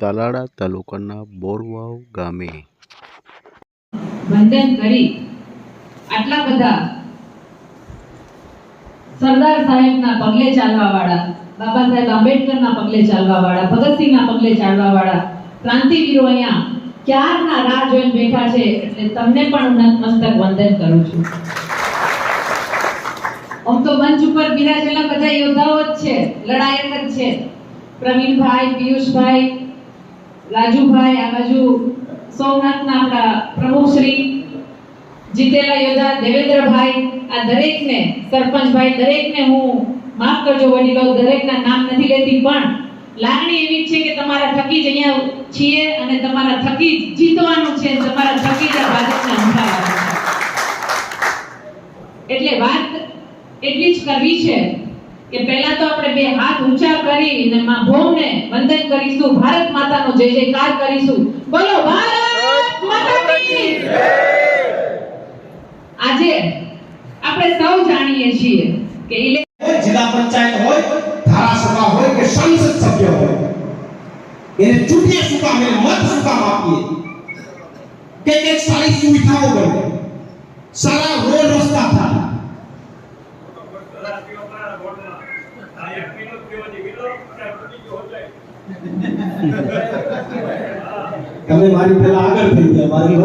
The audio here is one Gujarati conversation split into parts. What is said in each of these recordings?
તાલાળા તાલુકાના બોરવાવ ગામે. વંદન કરી આટલા બધા સરદાર સાહેબના પગલે ચાલવા વાળા બાબા સાહેબ આંબેડકરના પગલે ચાલવા વાળા ભગતસિંહના પગલે ચાલવાવાળા, ક્રાંતિવીરો અહીંયા ક્યારના રાહ જોઈને બેઠા છે એટલે તમને પણ નતમસ્તક વંદન કરું છું. આમ તો મંચ ઉપર બિરાજેલા બધા યોદ્ધાઓ જ છે, લડાયક જ છે. પ્રવીણભાઈ, પિયુષભાઈ રાજુભાઈ, આ બાજુ સોમનાથના આપણા પ્રમુખશ્રી જીતેલા યોદ્ધા દેવેન્દ્રભાઈ, આ દરેકને, સરપંચભાઈ દરેકને હું માફ કરજો વડીલો, દરેકના નામ નથી લેતી, પણ લાગણી એવી છે કે તમારા થકી જ અહીંયા છીએ અને તમારા થકી જ જીતવાનું છે, તમારા થકી જ આ ભાજપને હંફાવવાનું એટલે વાત એટલી જ કરવી છે કે પહેલા તો આપણે બે હાથ ઊંચા કરીને માં ભૌમને વંદન કરીશું. ભારત માતાનો જય જયકાર કરીશું. બોલો, ભારત માતા કી આજે આપણે સૌ જાણીએ છીએ કે જિલ્લા પંચાયત હોય, ધારાસભા હોય કે સંસદ સભ્ય હોય, એને ચૂંટણી શું કામ મત શું આપીએ. કે એક સારી સુવિધાઓ બને. સારા રોડ રસ્તા થાય. તમે મારી પહેલા આગળ થઈ ગયા, મારી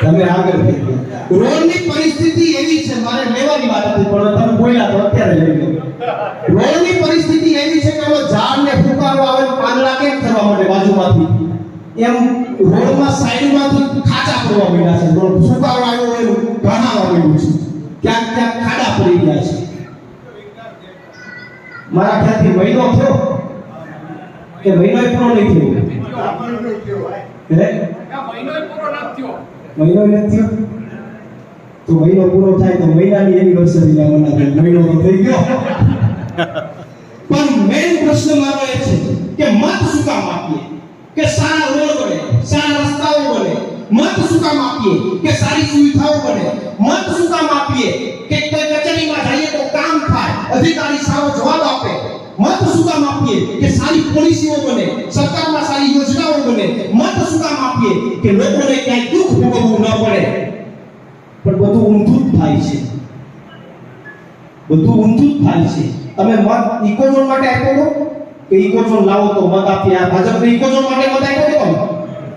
તમે આગળ થઈ ગયા. રોડની પરિસ્થિતિ એવી છે, મારે લેવાની વાત હતી, પણ તમે બોલ્યા તો અત્યારે લઈ લો. રોડની પરિસ્થિતિ એવી છે કે ઓલો ઝાડ ને ફૂંકારો આવે પાંદડા કેમ થવા માટે બાજુમાંથી? એમ રોડમાં સાઈડમાંથી ખાચા પડવા મળ્યા છે. રોડ ફૂંકારો આવ્યો હોય ઘણા ઘણાવા છે. ક્યાંક ક્યાંક ખાડા પડી ગયા છે. મારા ખ્યાલથી મહિનો થયો. કે મહિનો પૂરો નહીં થયો? મહિનો નથી તો મહિનો પૂરો થાય તો મહિનાની એનિવર્સરી ના મનાવે મહિનો તો થઈ ગયો. પણ મેઇન પ્રશ્ન મારો એ છે કે મત શું કામ આપીએ? કે સારા રોડ બને સારા રસ્તાઓ બને. મત શું કામ આપીએ? કે સારી સુવિધાઓ બને. મત શું કામ આપીએ? કે કોઈ કચેરીમાં જઈએ તો કામ થાય. અધિકારી સારો જવાબ આપે. મત શું કામ આપીએ કે સારી પોલિસીઓ બને, સરકારમાં સારી યોજનાઓ બને, મત શું કામ આપીએ કે લોકોને ક્યાંય દુઃખ ભોગવવું ન પડે. પણ બધું ઊંધું જ થાય છે. બધું ઊંધું જ થાય છે. તમે મત ઇકોઝોન માટે આપ્યો તો કે ઇકોઝોન લાવો તો મત આપીએ. આ ભાજપને ઇકોઝોન માટે મત આપ્યો હતો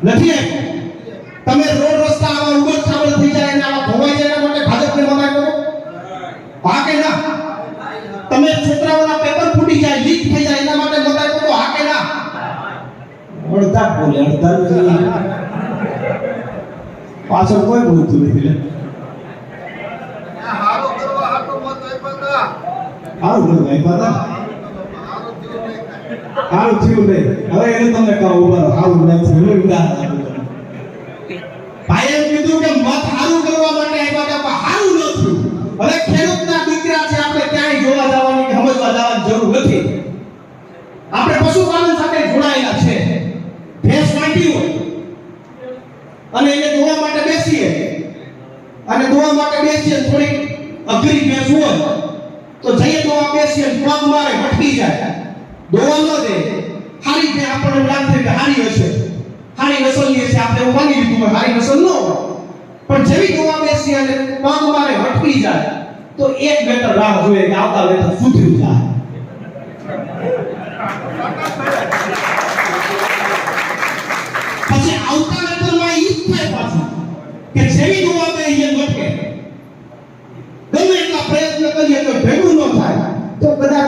નથી આપ્યો. તમે રોડ રસ્તા બોલે પાછળ કોઈ બોલતું નથી. સારું બધું ભાઈ પાતા સારું થયું નહીં હવે એને તમે કહો ઊભા. સારું નહીં થયું ઉદાહરણ ભાઈએ કીધું કે મત સારું કરવા માટે આપ્યા હતા પણ સારું ન થયું હવે ખેડૂતના દીકરા છે આપણે ક્યાંય જોવા જવાની કે સમજવા જવાની જરૂર નથી આપણે પશુપાલન સાથે જોડાયેલા છે ભેંસ વાંટી હોય અને એને ધોવા માટે બેસીએ. અને ધોવા માટે બેસીએ થોડીક અઘરી ભેંસ હોય, તો જઈએ આ બેસીએ પગ મારે ભટકી જાય. ધોવા ન દે. હારી ભેંસ આપણને લાગે કે હારી હશે. હારી નસલની હશે આપણે એવું માની લીધું હોય, હારી નસલ ન હોય. પણ જેવી ધોવા બેસીએ અને પગ મારે ભટકી જાય, તો એક બેટર રાહ જોઈએ કે આવતા બેટર સુધરી કે જેવી દુઆ બે એ લટકે ગમે એટલા પ્રયત્ન કરીએ તો ભેગું ન થાય. તો બધા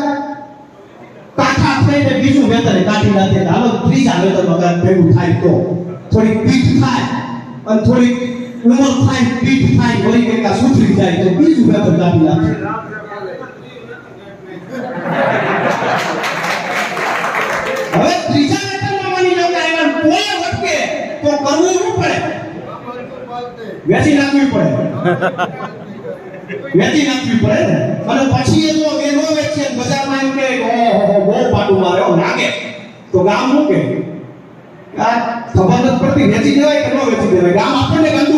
કાઠા થઈને બીજું વેતન કાઠી કે હાલો, ત્રીજા વેતનમાં કાંઈક ભેગું થાય તો. થોડી પીઠ થાય અને થોડી ઉમર થાય, પીઠ થાય, વળી કે સુધરી જાય તો બીજું વેતન કાઢી નાખે. હવે ત્રીજા વેતનમાં માની લો કે એના કોઈ વટકે તો કરવું પડે? વેચી નાખવી પડે. વેચી નાખવી પડે અને પછી એ જો એ નો વેચે, બજારમાં એમ કે, ઓહો બહુ પાટું મારે એવું લાગે. તો ગામ શું કે આ ખબર નથી પડતી, વેચી દેવાય કે ન વેચી દેવાય? ગામ આપણને ગંદુ